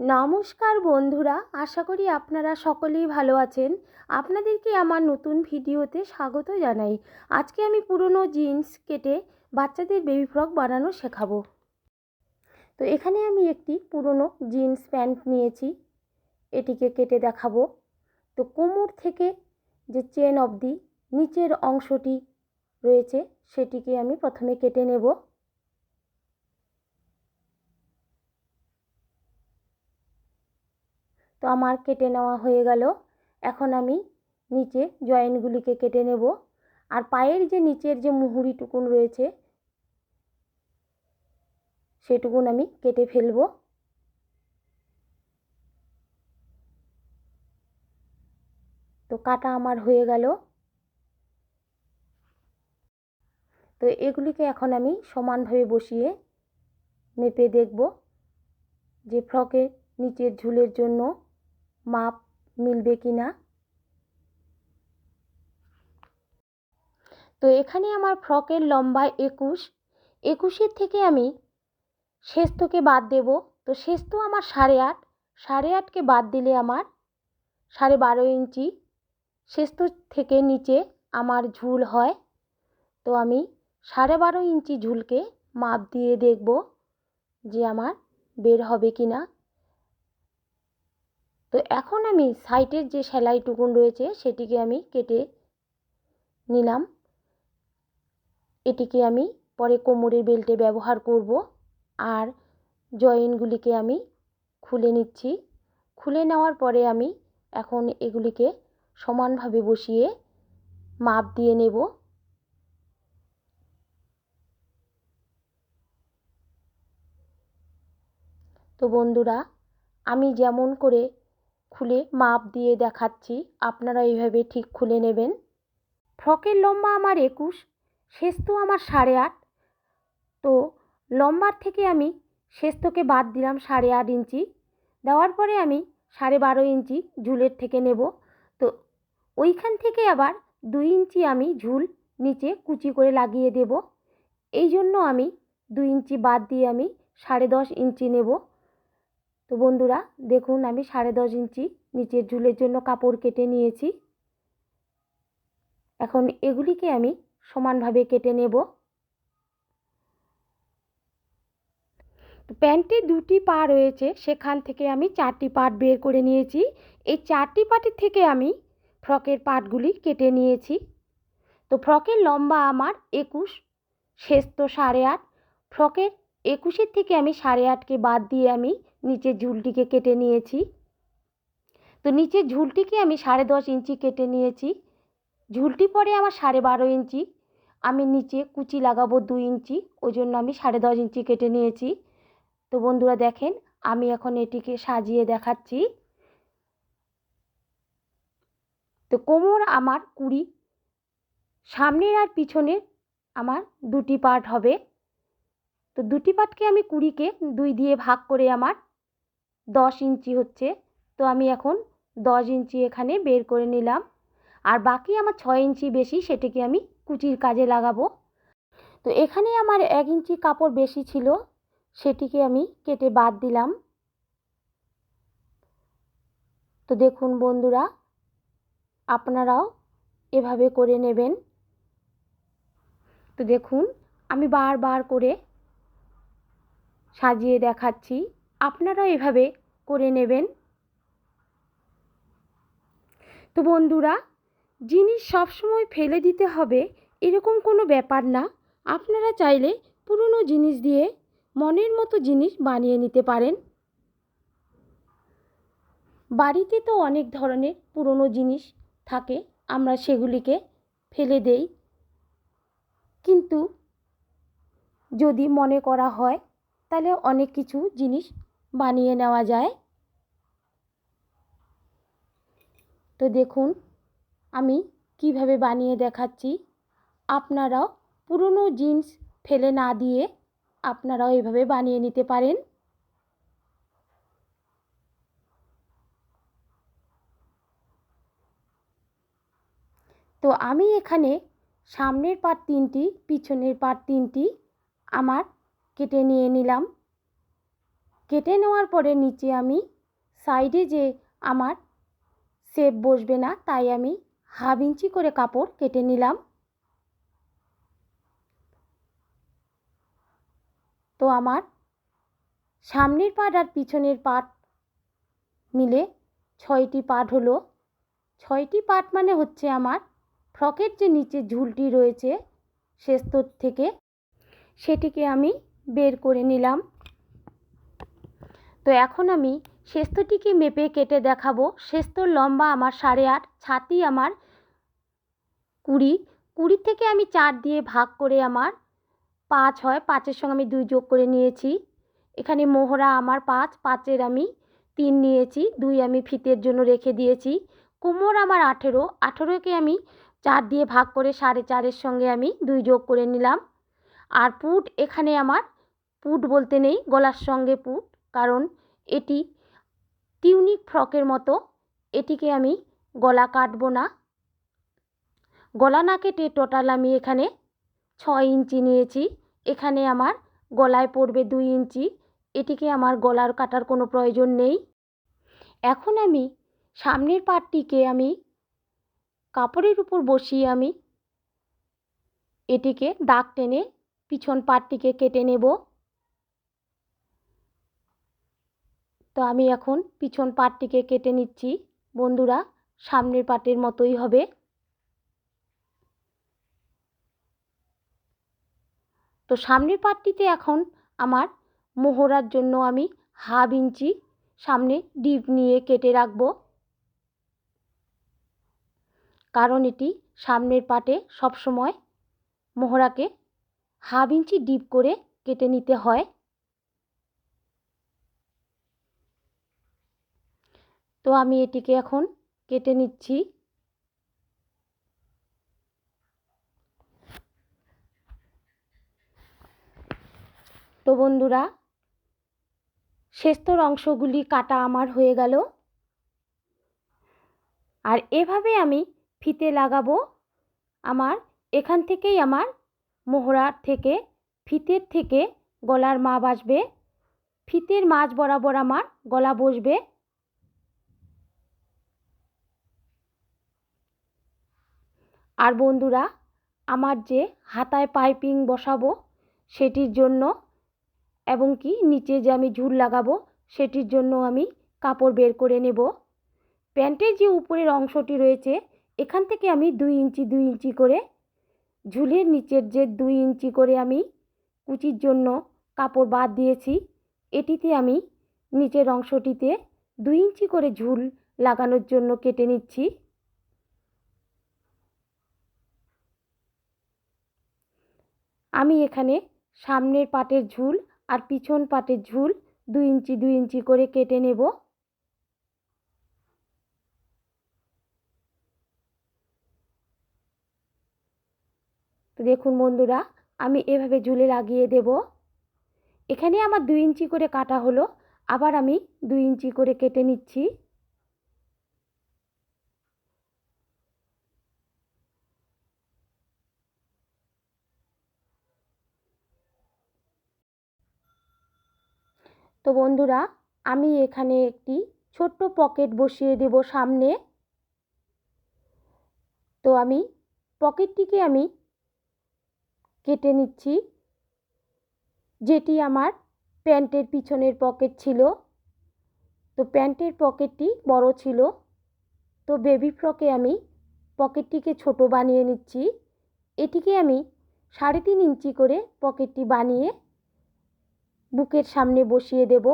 নমস্কার বন্ধুরা, আশা করি আপনারা সকলেই ভালো আছেন। আপনাদেরকে আমার নতুন ভিডিওতে স্বাগত জানাই। আজকে আমি পুরনো জিন্স কেটে বাচ্চাদের বেবি ফ্রক বানানো শেখাবো। তো এখানে আমি একটি পুরনো জিন্স প্যান্ট নিয়েছি, এটিকে কেটে দেখাবো। তো কোমর থেকে যে চেন অবধি নিচের অংশটি রয়েছে, সেটিকে আমি প্রথমে কেটে নেব। তো আমার কেটে নেওয়া হয়ে গেল। এখন আমি নিচে জয়েন্টগুলিকে কেটে নেব। আর পায়ের যে নিচের যে মুহুরিটুকুন রয়েছে, সেটুকুন আমি কেটে ফেলব। তো কাটা আমার হয়ে গেল। তো এগুলিকে এখন আমি সমানভাবে বসিয়ে মেপে দেখব যে ফ্রকের নিচের ঝুলের জন্য মাপ মিলবে কি না? তো এখানে আমার ফ্রকের লম্বা একুশ। একুশের থেকে আমি শেস্তকে বাদ দেব। তো শেস্ত আমার সাড়ে আট। সাড়ে আটকে বাদ দিলে আমার সাড়ে বারো ইঞ্চি। শেস্ত থেকে নিচে আমার ঝুল হয়। তো আমি সাড়ে বারো ইঞ্চি ঝুলকে মাপ দিয়ে দেখব যে আমার বের হবে কি না। তো এখন আমি সাইটের যে সেলাইটুকুন রয়েছে, সেটিকে আমি কেটে নিলাম। এটিকে আমি পরে কোমরের বেল্টে ব্যবহার করব আর জয়েন্টগুলিকে আমি খুলে নিচ্ছি। খুলে নেওয়ার পরে আমি এখন এগুলিকে সমানভাবে বসিয়ে মাপ দিয়ে নেব। তো বন্ধুরা, আমি যেমন করে খুলে মাপ দিয়ে দেখাচ্ছি। আপনারা এইভাবে ঠিক খুলে নেবেন। ফ্রকের লম্বা আমার একুশ শেস্ত আমার সাড়ে আট। তো লম্বার থেকে আমি শেস্তকে বাদ দিলাম সাড়ে আট ইঞ্চি। দেওয়ার পরে আমি সাড়ে বারো ইঞ্চি ঝুলের থেকে নেব। তো ওইখান থেকে আবার দুই ইঞ্চি আমি ঝুল নিচে কুচি করে লাগিয়ে দেব। এই জন্য আমি দুই ইঞ্চি বাদ দিয়ে আমি সাড়ে দশ ইঞ্চি নেব। তো বন্ধুরা, দেখুন আমি সাড়ে দশ ইঞ্চি নিচের ঝুলের জন্য কাপড় কেটে নিয়েছি। এখন এগুলিকে আমি সমানভাবে কেটে নেব। প্যান্টে দুটি পা রয়েছে, সেখান থেকে আমি চারটি পার্ট বের করে নিয়েছি। এই চারটি পার্টের থেকে আমি ফ্রকের পার্টগুলি কেটে নিয়েছি। তো ফ্রকের লম্বা আমার একুশ শেষ তো সাড়ে আট। ফ্রকের একুশের থেকে আমি সাড়ে আটকে বাদ দিয়ে আমি নিচের ঝুলটিকে কেটে নিয়েছি। তো নিচের ঝুলটিকে আমি সাড়ে দশ ইঞ্চি কেটে নিয়েছি। ঝুলটি পরে আমার সাড়ে বারো ইঞ্চি। আমি নিচে কুচি লাগাবো দুই ইঞ্চি ওই জন্য আমি সাড়ে দশ ইঞ্চি কেটে নিয়েছি। তো বন্ধুরা দেখেন, আমি এখন এটিকে সাজিয়ে দেখাচ্ছি। তো কোমর আমার কুড়ি, সামনের আর পিছনের আমার দুটি পার্ট হবে। তো দুটি পার্টকে আমি কুড়িকে দুই দিয়ে ভাগ করে আমার দশ ইঞ্চি হচ্ছে। তো আমি এখন দশ ইঞ্চি এখানে বের করে নিলাম। আর বাকি আমার ছয় ইঞ্চি বেশি সেটিকে আমি কুচির কাজে লাগাবো। তো এখানে আমার এক ইঞ্চি কাপড় বেশি ছিল, সেটিকে আমি কেটে বাদ দিলাম। তো দেখুন বন্ধুরা, আপনারাও এভাবে করে নেবেন। তো দেখুন, আমি বারবার করে সাজিয়ে দেখাচ্ছি। আপনারাও এভাবে করে নেবেন। তো বন্ধুরা, জিনিস সবসময় ফেলে দিতে হবে, এরকম কোনো ব্যাপার না। আপনারা চাইলে পুরনো জিনিস দিয়ে মনের মতো জিনিস বানিয়ে নিতে পারেন। বাড়িতে তো অনেক ধরনের পুরনো জিনিস থাকে, আমরা সেগুলিকে ফেলে দেই। কিন্তু যদি মনে করা হয়, তাহলে অনেক কিছু জিনিস বানিয়ে নেওয়া যায়। তো দেখুন, আমি কীভাবে বানিয়ে দেখাচ্ছি। আপনারাও পুরনো জিন্স ফেলে না দিয়ে আপনারাও এভাবে বানিয়ে নিতে পারেন। তো আমি এখানে সামনের পাট তিনটি, পিছনের পাট তিনটি আমার কেটে নিয়ে নিলাম। কেটে নেওয়ার পরে নিচে আমি সাইডে যে আমার শেপ বসবে না, তাই আমি হাফ ইঞ্চি করে কাপড় কেটে নিলাম। তো আমার সামনের পাট আর পিছনের পাট মিলে ছয়টি পাট হলো। ছয়টি পাট মানে হচ্ছে আমার ফ্রকের যে নিচে ঝুলটি রয়েছে শেস্তর থেকে, সেটিকে আমি বের করে নিলাম। তো এখন আমি শেস্তটিকে মেপে কেটে দেখাবো। শেস্তর লম্বা আমার সাড়ে আট, ছাতি আমার কুড়ি। কুড়ি থেকে আমি চার দিয়ে ভাগ করে আমার পাঁচ হয়। পাঁচের সঙ্গে আমি দুই যোগ করে নিয়েছি। এখানে মোহরা আমার পাঁচ, পাঁচের আমি তিন নিয়েছি। দুই আমি ফিতের জন্য রেখে দিয়েছি। কোমর আমার আঠেরো। আঠেরোকে আমি চার দিয়ে ভাগ করে সাড়ে চারের সঙ্গে আমি দুই যোগ করে নিলাম। আর পুট এখানে আমার পুট বলতে নেই, গলার সঙ্গে পুট। কারণ এটি টিউনিক ফ্রকের মতো, এটিকে আমি গলা কাটবো না। গলা না কেটে টোটাল আমি এখানে ছয় ইঞ্চি নিয়েছি। এখানে আমার গলায় পড়বে দুই ইঞ্চি। এটিকে আমার গলার কাটার কোনো প্রয়োজন নেই। এখন আমি সামনের পাটটিকে আমি কাপড়ের উপর বসিয়ে আমি এটিকে দাগ টেনে পিছন পাটটিকে কেটে নেব। তো আমি এখন পিছন পাটটিকে কেটে নিচ্ছি। বন্ধুরা, সামনের পাটের মতোই হবে। তো সামনের পাটটিতে এখন আমার মোহরার জন্য আমি হাফ ইঞ্চি সামনে ডিপ নিয়ে কেটে রাখব। কারণ এটি সামনের পাটে সবসময় মোহরাকে হাফ ইঞ্চি ডিপ করে কেটে নিতে হয়। তো আমি এটিকে এখন কেটে নিচ্ছি। তো বন্ধুরা শেস্তর অংশগুলি কাটা আমার হয়ে গেল। আর এভাবে আমি ফিতে লাগাবো আমার, এখান থেকেই আমার মোহরার থেকে, ফিতের থেকে গলার মাপ আসবে। ফিতের মাঝ বরাবর আমার গলা বসবে। আর বন্ধুরা, আমার যে হাতায় পাইপিং বসাবো সেটির জন্য এবং কি নিচে যে আমি ঝুল লাগাবো সেটির জন্য আমি কাপড় বের করে নেব। প্যান্টের যে উপরের অংশটি রয়েছে, এখান থেকে আমি দুই ইঞ্চি দুই ইঞ্চি করে ঝুলের নিচের যে দুই ইঞ্চি করে আমি কুচির জন্য কাপড় বাদ দিয়েছি, এটিতে আমি নিচের অংশটিতে দুই ইঞ্চি করে ঝুল লাগানোর জন্য কেটে নিচ্ছি। আমি এখানে সামনের পাটের ঝুল আর পিছন পাটের ঝুল দুই ইঞ্চি দুই ইঞ্চি করে কেটে নেব। তো দেখুন বন্ধুরা, আমি এভাবে ঝুলে লাগিয়ে দেব। এখানে আমার দুই ইঞ্চি করে কাটা হলো, আবার আমি দুই ইঞ্চি করে কেটে নিচ্ছি। তো বন্ধুরা, আমি এখানে একটি ছোট্ট পকেট বসিয়ে দেব সামনে। তো আমি পকেটটিকে আমি কেটে নিচ্ছি, যেটি আমার প্যান্টের পিছনের পকেট ছিল। তো প্যান্টের পকেটটি বড় ছিল। তো বেবি ফ্রকে আমি পকেটটিকে ছোট বানিয়ে নিচ্ছি। এটিকে আমি সাড়ে তিন ইঞ্চি করে পকেটটি বানিয়ে বুকের সামনে বসিয়ে দেব।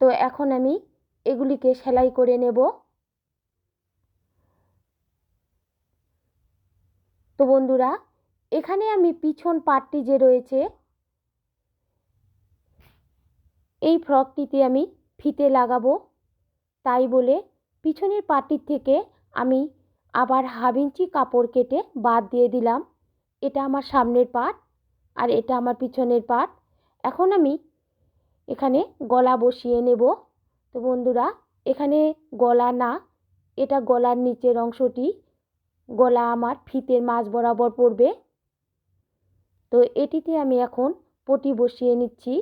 তো এখন আমি এগুলিকে সেলাই করে নেব। তো বন্ধুরা, এখানে আমি পিছন পাটটি যে রয়েছে, এই ফ্রকটিতে আমি ফিতে লাগাবো। তাই বলে পিছনের পাটির থেকে আমি আবার হাফ ইঞ্চি কাপড় কেটে বাদ দিয়ে দিলাম। এটা আমার সামনের পাট। আর এটা আমার পিছনের পাট। এখন আমি এখানে গলা বসিয়ে নেব। তো বন্ধুরা, এখানে গলা না, এটা গলার নিচের অংশটি। গলা আমার ফিতের মাঝ বরাবর পড়বে। তো এটিতে আমি এখন পটি বসিয়ে নিচ্ছি।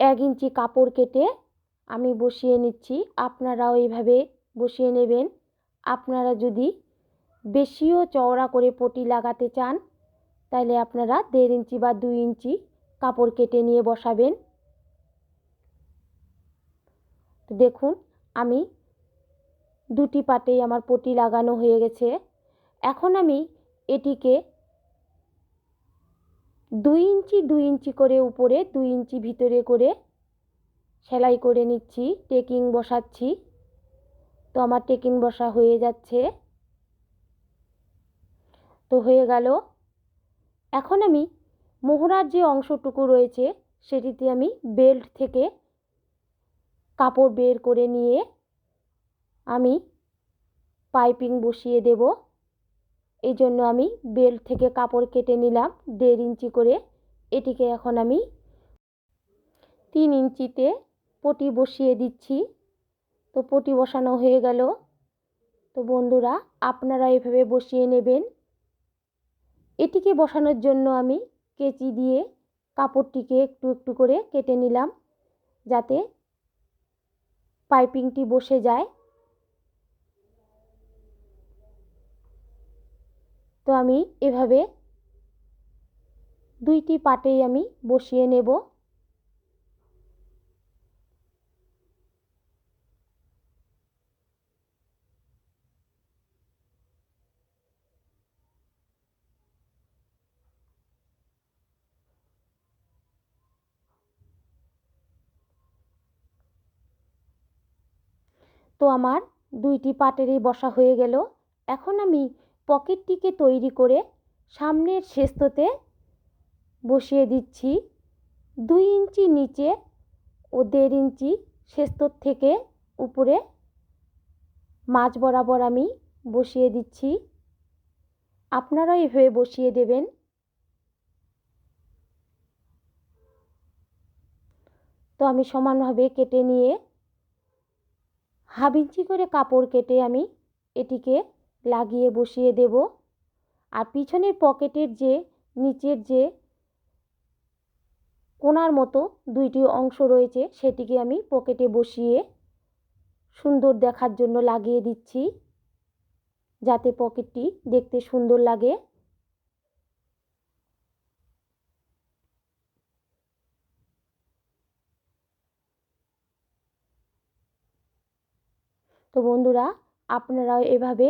এক ইঞ্চি কাপড় কেটে আমি বসিয়ে নিচ্ছি। আপনারাও এইভাবে বসিয়ে নেবেন। আপনারা যদি বেশিও চওড়া করে পটি লাগাতে চান তাহলে আপনারা দেড় ইঞ্চি বা দুই ইঞ্চি কাপড় কেটে নিয়ে বসাবেন। দেখুন, আমি দুটি পাটেই আমার পটি লাগানো হয়ে গেছে। এখন আমি এটিকে দুই ইঞ্চি দুই ইঞ্চি করে উপরে, দুই ইঞ্চি ভিতরে করে সেলাই করে নিচ্ছি, টেকিং বসাচ্ছি। তো আমার টেকিং বসা হয়ে যাচ্ছে। তো হয়ে গেল। এখন আমি মোহরার যে অংশটুকু রয়েছে, সেটিতে আমি বেল্ট থেকে কাপড় বের করে নিয়ে আমি পাইপিং বসিয়ে দেব। এই জন্য আমি বেল্ট থেকে কাপড় কেটে নিলাম দেড় ইঞ্চি করে। এটিকে এখন আমি তিন ইঞ্চিতে পটি বসিয়ে দিচ্ছি। তো পটি বসানো হয়ে গেল। তো বন্ধুরা, আপনারা এভাবে বসিয়ে নেবেন। এটিকে বসানোর জন্য আমি কেচি দিয়ে কাপড়টিকে একটু একটু করে কেটে নিলাম যাতে পাইপিংটি বসে যায়। তো আমি এভাবে দুইটি পাটেই আমি বসিয়ে নেব। তো আমার দুইটি পাটেরই বসা হয়ে গেল। এখন আমি পকেটটিকে তৈরি করে সামনের শেস্ততে বসিয়ে দিচ্ছি। দুই ইঞ্চি নিচে ও দেড় ইঞ্চি শেস্তর থেকে উপরে মাঝ বরাবর আমি বসিয়ে দিচ্ছি। আপনারা এভাবে বসিয়ে দেবেন। তো আমি সমানভাবে কেটে নিয়ে হাফ ইঞ্চি করে কাপড় কেটে আমি এটিকে লাগিয়ে বসিয়ে দেব। আর পিছনের পকেটের যে, নিচের যে কোনার মতো দুইটি অংশ রয়েছে, সেটিকে আমি পকেটে বসিয়ে সুন্দর দেখার জন্য লাগিয়ে দিচ্ছি, যাতে পকেটটি দেখতে সুন্দর লাগে। তো বন্ধুরা, আপনারাও এভাবে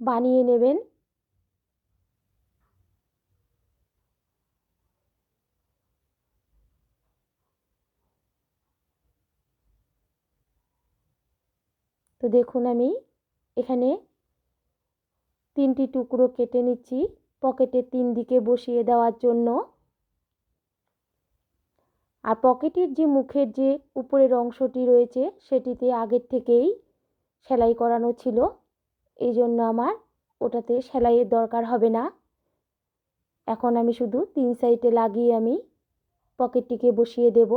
বানিয়ে নেবেন। তো দেখুন আমি এখানে তিনটি টুকরো কেটে নিচ্ছি পকেটের তিন দিকে বসিয়ে দেওয়ার জন্য। আর পকেটের যে মুখের যে উপরের অংশটি রয়েছে, সেটিতে আগের থেকেই সেলাই করানো ছিল। এই জন্য আমার ওটাতে সেলাইয়ের দরকার হবে না। এখন আমি শুধু তিন সাইডে লাগিয়ে আমি পকেটটিকে বসিয়ে দেব।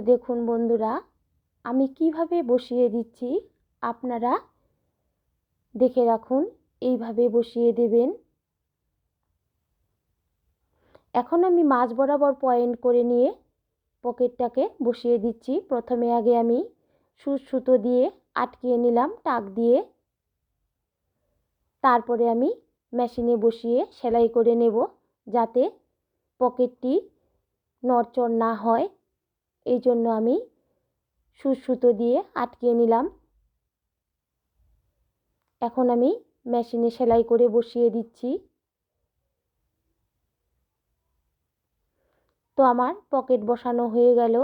তো দেখুন বন্ধুরা, আমি কীভাবে বসিয়ে দিচ্ছি আপনারা দেখে রাখুন, এইভাবে বসিয়ে দেবেন। এখন আমি মাঝ বরাবর পয়েন্ট করে নিয়ে পকেটটাকে বসিয়ে দিচ্ছি। প্রথমে আগে আমি সুচ সুতো দিয়ে আটকিয়ে নিলাম, টাক দিয়ে। তারপরে আমি মেশিনে বসিয়ে সেলাই করে নেব, যাতে পকেটটি নড়চড় না হয়। এই জন্য আমি সুতো দিয়ে আটকিয়ে নিলাম। এখন আমি মেশিনে সেলাই করে বসিয়ে দিচ্ছি। তো আমার পকেট বসানো হয়ে গেল।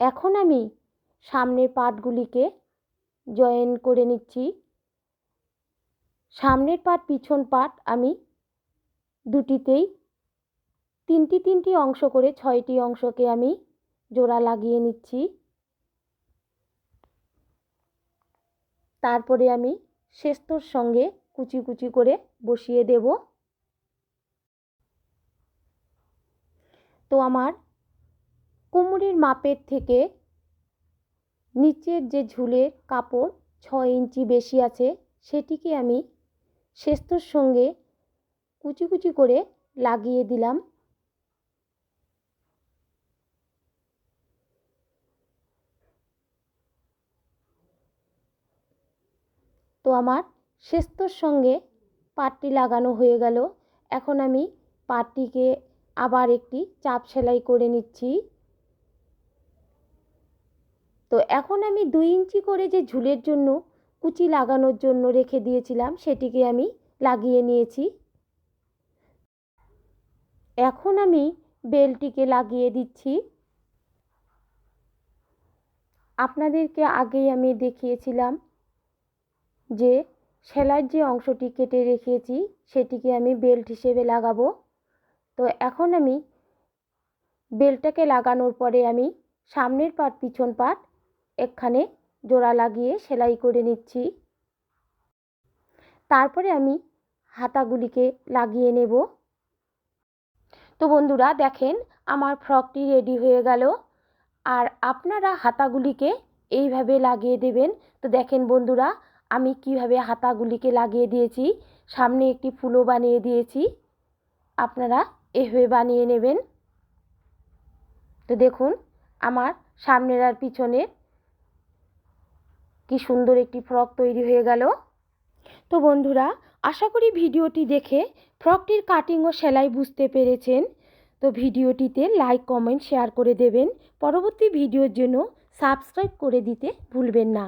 এখন আমি সামনের পাটগুলিকে জয়েন করে নিচ্ছি। সামনের পাট, পিছন পাট আমি দুটিতেই তিনটি তিনটি অংশ করে ছয়টি অংশকে আমি জোড়া লাগিয়ে নিচ্ছি। তারপরে আমি শেস্তর সঙ্গে কুচি কুচি করে বসিয়ে দেব। তো আমার কোমরের মাপের থেকে নিচের যে ঝুলের কাপড় ছ ইঞ্চি বেশি আছে, সেটিকে আমি শেস্তর সঙ্গে কুচি কুচি করে লাগিয়ে দিলাম। তো আমার শেস্তর সঙ্গে পাটটি লাগানো হয়ে গেল। এখন আমি পাটটিকে আবার একটি চাপ সেলাই করে নিচ্ছি। তো এখন আমি দুই ইঞ্চি করে যে ঝুলের জন্য কুচি লাগানোর জন্য রেখে দিয়েছিলাম, সেটিকে আমি লাগিয়ে নিয়েছি। এখন আমি বেলটিকে লাগিয়ে দিচ্ছি। আপনাদেরকে আগেই আমি দেখিয়েছিলাম যে সেলাইয়ের যে অংশটি কেটে রেখেছি, সেটিকে আমি বেল্ট হিসেবে লাগাবো। তো এখন আমি বেলটাকে লাগানোর পরে আমি সামনের পাট, পিছন পাট, এখানে জোড়া লাগিয়ে সেলাই করে নিচ্ছি। তারপরে আমি হাতাগুলিকে লাগিয়ে নেব। তো বন্ধুরা, দেখেন আমার ফ্রকটি রেডি হয়ে গেল। আর আপনারা হাতাগুলিকে এইভাবে লাগিয়ে দেবেন। তো দেখেন বন্ধুরা, আমি কীভাবে হাতাগুলিকে লাগিয়ে দিয়েছি। সামনে একটি ফুলও বানিয়ে দিয়েছি। আপনারা এভাবে বানিয়ে নেবেন। তো দেখুন, আমার সামনের আর পিছনের কি সুন্দর একটি ফ্রক তৈরি হয়ে গেল। তো বন্ধুরা, আশা করি ভিডিওটি দেখে ফ্রকটির কাটিং ও সেলাই বুঝতে পেরেছেন। তো ভিডিওটিতে লাইক কমেন্ট শেয়ার করে দেবেন। পরবর্তী ভিডিওর জন্য সাবস্ক্রাইব করে দিতে ভুলবেন না।